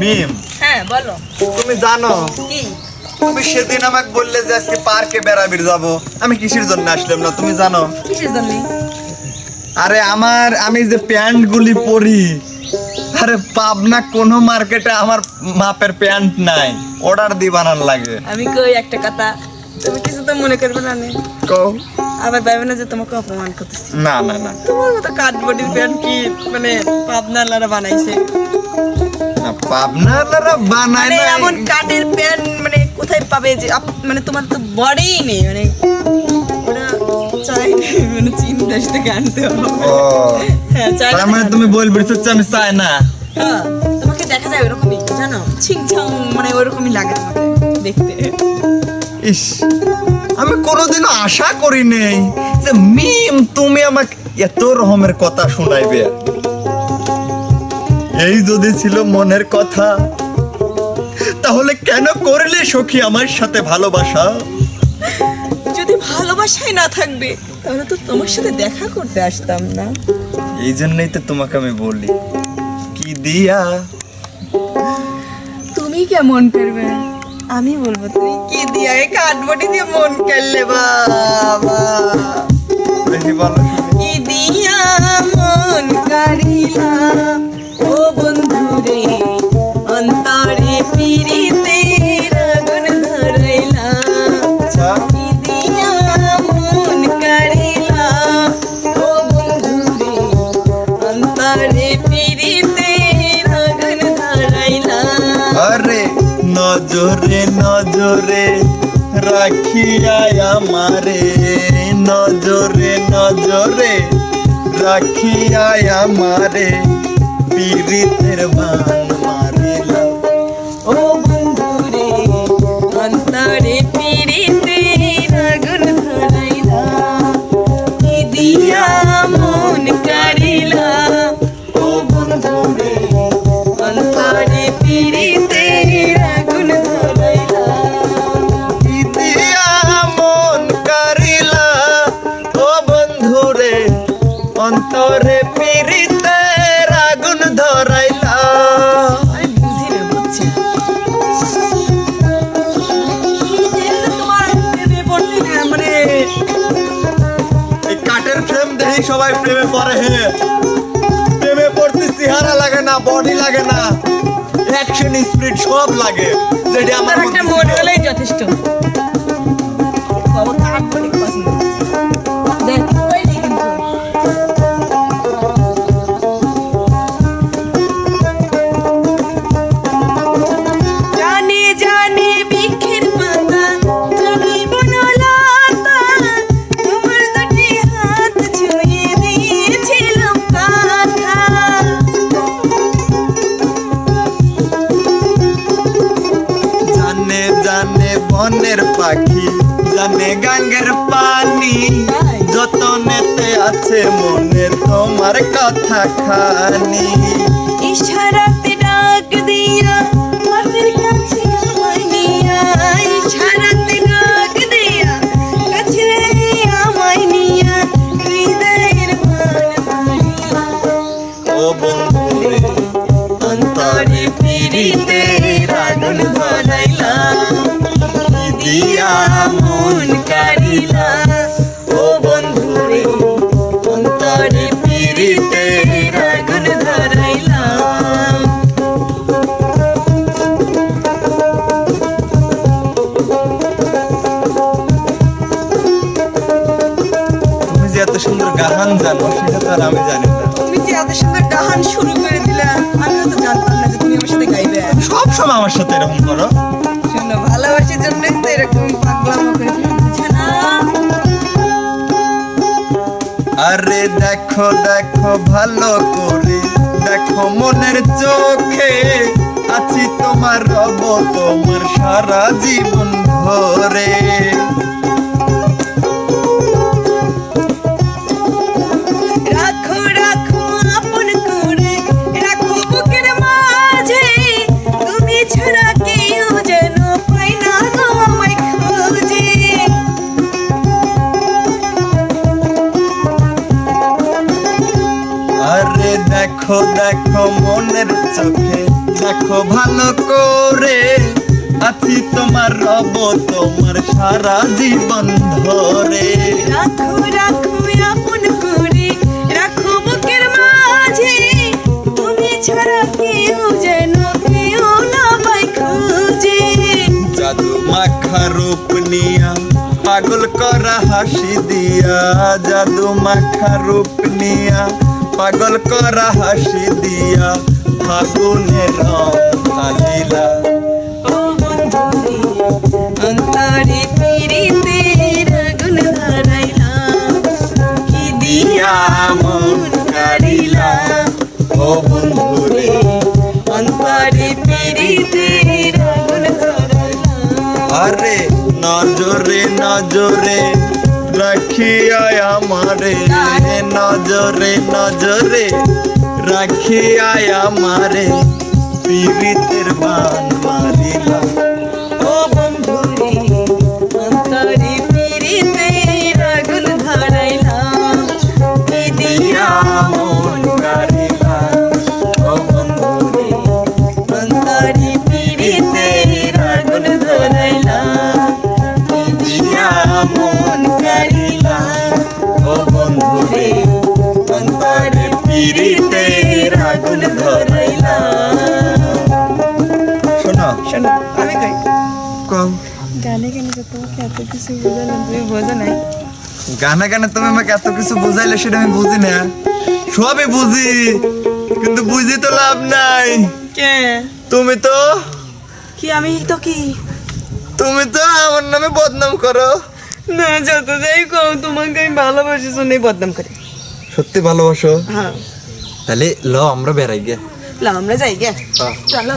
মিম। হ্যাঁ বলো। তুমি জানো কি? তুমি সেদিন আমাকে বললে যে আজকে পার্কে বেড়াবির যাব। আমি কিসের জন্য আসলাম না তুমি জানো? কিসের জন্য? আরে আমার আমি যে প্যান্ট গুলি পরি আরে পাবনা কোনো মার্কেটে আমার মাপের প্যান্ট নাই অর্ডার দিয়ে বানান লাগে। আমি কই একটা কথা তুমি কিছু তো মনে করবে না নে। কও। আবার ভাবে না যে তোমাকে অপমান করতেছি। না না না। তোমার মতো কাঠবডির প্যান্ট কি মানে পাবনার লারা বানাইছে? না, পাবনারা বানায় মানে না এমন কাঠের প্যান্ট মানে কোথায় পাবে যে মানে তোমার তো বডিই নেই মানে চাই মানে চীন থেকে আনতে হবে। হ্যাঁ চাই তার মানে তুমি বলবি হচ্ছে আমি চাই না। হ্যাঁ, তোমাকে দেখা যায় ওরকমই জানো? ছিংছাং মানে ওরকমই লাগে তোমাকে দেখতে। ইস আমি কোনোদিনও আশা করি নেই যে মিম তুমি আমাকে এত রকমের কথা শোনাইবে। এই যদি ছিল মনের কথা তাহলে কেন করলে সখী আমার সাথে ভালোবাসা? যদি ভালোবাসাই না থাকবে তাহলে তো তোমার সাথে দেখা করতে আসতাম না। এই জন্যই তো তোমাকে আমি বলি কি দিয়া? তুমি কেমন করবে? আমি বলব তুমি কি দিয়া? এই কাঠবটি দিয়ে মন করলে বাবা। কি দিয়া মন কারিলা আচ্ছা। নজরে নজরে রাখিয়া আমারে নজরে নজরে রাখিয়া আমারে। পীড়িতের বান মারিলা ও বন্ধুরে অন্তরে পিরিতে আগুন ধরাইলা কি দিয়া মন কারিলা ও বন্ধুরে অন্তরে পিরিতে আগুন ধরাইলা দিয়া মন অন্তরে পীড়িতের আগুন ধরাইলা। মানে কাঠের ফ্রেম দেখি সবাই প্রেমে পড়ে। হে প্রেমে পড়তে চেহারা লাগে না বডি লাগে না। অ্যাকশন স্পিড সব লাগে যেটা আমার মধ্যে। যথেষ্ট। বনের পাখি জানে গাঙ্গের পানি। যতনেতে আছে মনে তোমার কথা খানি। ইশারাতে ডাক দিয়া গান শুরু করে দিলা আমিও তো জানতাম না যে তুমি আমার সাথে গাইবে। সব সময় আমার সাথে এরকম করো। শোনো ভালোবাসার জন্যই তো এরকম পাগলামো আরে দেখো দেখো ভালো করে। দেখো মনের চোখে আছি তোমার রব তোমার সারা জীবন ভরে। দেখো দেখো মনের চোখে দেখো ভালো করে। আছি তোমার রব তোমার সারা জীবন ধরে। রাখো রাখো আপন করে রাখো বুকের মাঝে। তুমি ছাড়া কেউ যেন কেউ না পাই খুঁজে। জাদু মাখা রূপ নিয়া পাগল করা হাসি দিয়া। জাদু মাখা রূপ নিয়া পাগল করা হাসি দিয়া ফাগুনের রং ঢালিলা অন্তরে পিরিতে আগুন ধরাইলাম কি দিয়া মন কাড়িলাম ও বন্ধুরে অন্তরে পিরিতে আগুন ধরাইলাম আরে নজরে নজরে রাখিয়া আমারে নজরে নজরে। রাখিয়া আমারে পীড়িতের বান মারিলা ও বন্ধুরে কিছু তুমি বোঝো নাই। গানে গানে তুমি আমাকে এত কিছু বুঝাইলে সেটা আমি বুঝি না। সবই বুঝি কিন্তু বুঝি তো লাভ নাই। কে? তুমি তো? কি আমি তো কি? তুমি তো আমার নামে বদনাম করো। না যত যাই কও তোমাকে আমি ভালোবাসি শুনে বদনাম করে। সত্যি ভালোবাসো? হ্যাঁ। তাহলে ল আমরা বেড়াই গে। লা আমরা যাই গে। চলো।